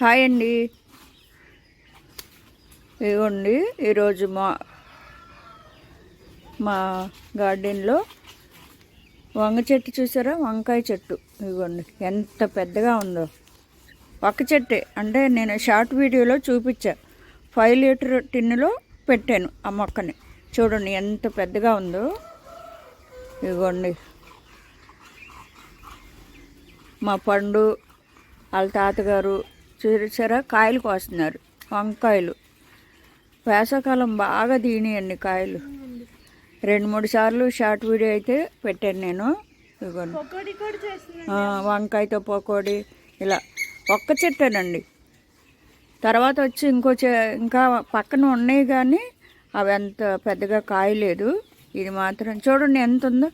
Hi అండి. ఇదిగోండి ఈరోజు మా మా గార్డెన్లో వంగ చెట్టు చూసారా? వంకాయ చెట్టు. ఇదిగోండి ఎంత పెద్దగా ఉందో. వక్క చెట్టే అంటే నేను షార్ట్ వీడియోలో చూపించా. ఫైవ్ లీటర్ టిన్నులో పెట్టాను ఆ మొక్కని. చూడండి ఎంత పెద్దగా ఉందో. ఇదిగోండి మా పండు వాళ్ళ తాతగారు చూసారా కాయలు కోస్తున్నారు. వంకాయలు. వేసవకాలం బాగా తీనియండి కాయలు. రెండు మూడు సార్లు షార్ట్ వీడియో అయితే పెట్టాను నేను. ఆ, వంకాయతో పకోడీ ఇలా ఒక్క చెట్టేనండి. తర్వాత వచ్చి ఇంకో ఇంకా పక్కన ఉన్నాయి కానీ అవి అంత పెద్దగా కాయలేదు. ఇది మాత్రం చూడండి ఎంత ఉందో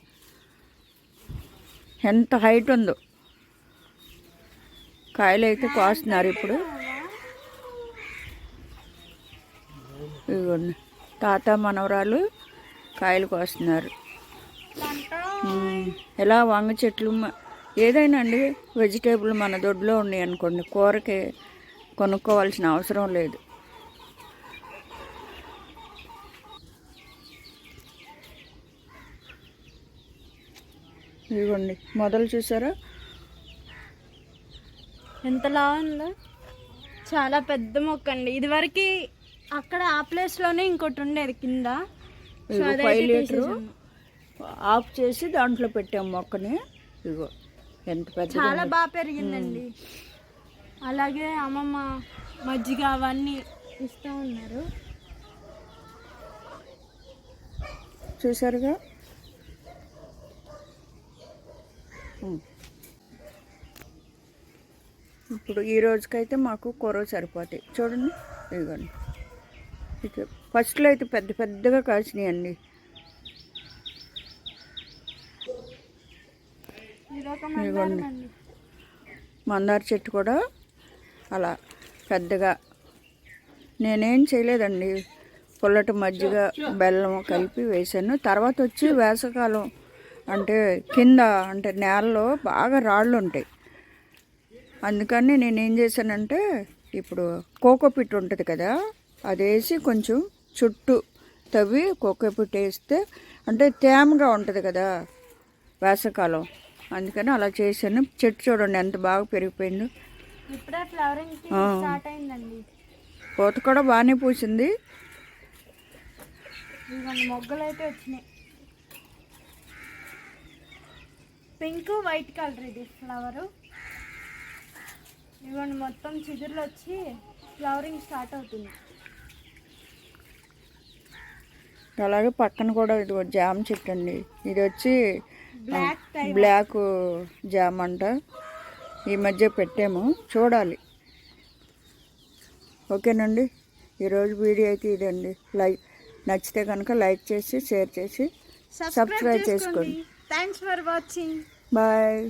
ఎంత హైట్ ఉందో. కాయలు అయితే కోస్తున్నారు ఇప్పుడు. ఇదిగోండి తాత మనవరాలు కాయలు కోస్తున్నారు. ఎలా ఇలా వంగ చెట్లు ఏదైనా అండి వెజిటేబుల్ మన దొడ్లో ఉన్నాయి అనుకోండి కూరకి కొనుక్కోవాల్సిన అవసరం లేదు. ఇదిగోండి మొదలు చూసారా? ఎంతలా ఉందో. చాలా పెద్ద మొక్క అండి. ఇదివరకు అక్కడ ఆ ప్లేస్లోనే ఇంకోటి ఉండేది కింద. Five litre. ఆఫ్ చేసి దాంట్లో పెట్టాం మొక్కని. ఇదిగో ఎంత పెద్ద చాలా బాగా పెరిగిందండి. అలాగే అమ్మమ్మ మజ్జిగ అవన్నీ ఇస్తూ ఉన్నారు. చూసారుగా. ఇప్పుడు ఈ రోజుకైతే మాకు కూర సరిపోతాయి. చూడండి ఇదిగోండి. ఇటు ఫస్ట్లో అయితే పెద్ద పెద్దగా కాసినాయండి ఇదొక ఇదిగోండి. మందారం అండి? మందార చెట్టు కూడా అలా పెద్దగా. నేనేం చేయలేదండి. పుల్లటి మజ్జిగ బెల్లం కలిపి వేసాను తర్వాత వచ్చి వేసవకాలం అంటే కింద అంటే నేలలో బాగా రాళ్ళు ఉంటాయి. అందుకని నేను ఏం చేశానంటే ఇప్పుడు కోకోపిట్ ఉంటుంది కదా అది వేసి కొంచెం చుట్టూ తవ్వి కోకోపిట్ వేస్తే అంటే తేమగా ఉంటుంది కదా వేసవకాలం. అందుకని అలా చేశాను. చెట్టు చూడండి ఎంత బాగా పెరిగిపోయిందో. పూత కూడా బాగానే పూసింది. మొగ్గలు అయితే వచ్చినాయి. పింక్ వైట్ కలర్ ఇది ఫ్లవరు ఇదిగోండి మొత్తం చిగుర్లు వచ్చి ఫ్లవరింగ్ స్టార్ట్ అవుతుంది. అలాగే పక్కన కూడా ఇది ఒక జామ చెట్టు అండి. ఇది వచ్చి బ్లాక్ జామ అంట. ఈ మధ్య పెట్టాము. చూడాలి. ఓకేనండి. ఈరోజు వీడియో అయితే ఇదండి. లైక్ నచ్చితే కనుక లైక్ చేసి షేర్ చేసి సబ్స్క్రైబ్ చేసుకోండి. Thanks for watching bye.